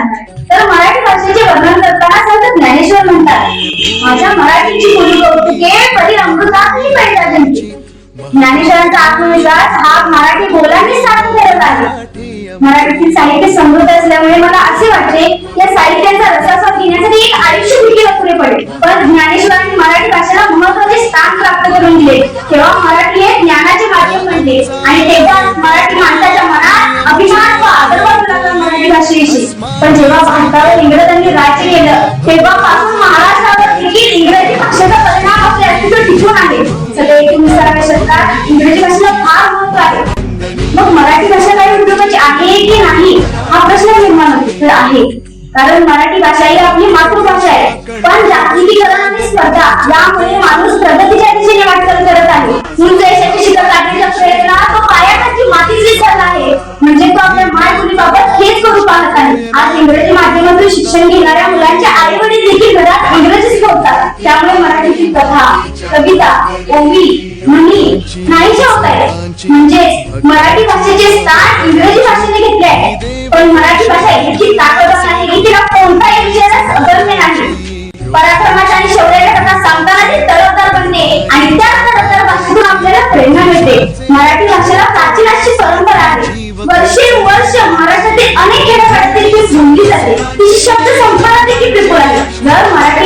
सांगणार तर मराठी भाषेचे वर्णन करताना संत ज्ञानेश्वर म्हणतात माझ्या मराठीची मुली कौतुके परी अमृतातही पैदा जंती ज्ञानेश्वरांचा आत्मविश्वास हा मराठी बोलाने साधून करत आहे. मराठीतील साहित्य समृद्ध असल्यामुळे मला असे वाटते या साहित्याचा रसास्वाद घेण्यासाठी एक आयुष्य देखील अपुरे पडेल. पण ज्ञानेश्वरांनी मराठी भाषेला महत्त्वाचे स्थान प्राप्त करून दिले. तेव्हा मराठी हे ज्ञानाचे माध्यम बनले आणि तेव्हा मराठी जेव्हा भारतावर इंग्रजांनी राज्य केलं तेव्हापासून महाराष्ट्रावर देखील इंग्रजी भाषेचा परिणाम आपले अस्तित्व टिकून आहे. सध्या एकोणीसाव्या शतकात इंग्रजी भाषेला फार महत्त्व आहे. मग मराठी भाषा काही उपयोगाची आहे की नाही हा प्रश्न निर्माण होतो तर आहे. कारण मराठी भाषा ही आपली मातृभाषा आहे. पण जागतिकीकरण आणि स्पर्धा यामुळे माणूस प्रगतीच्या दिशेने वाटचाल करत आहे. उंच यशाची शिखर गाठण्याचा प्रयत्न तो पायाखालची मातीच विसरला आहे. म्हणजे तो आपल्या मायबोलीबाबत हेच करू आज इंग्रजी माध्यमातून शिक्षण घेणाऱ्या मुलांच्या आई वडील देखील घरात इंग्रजी शिकवतात त्यामुळे मराठीतील कथा कविता ओवी म्हणी नाहीशा होत आहेत म्हणजेच मराठी भाषेचे स्थान इंग्रजी भाषेने घेतले आहे. पण मराठी भाषा इतकी ताकदवान आहे की तिला कोणताही विचारच अगम्य नाही. पराक्रमाच्या dan.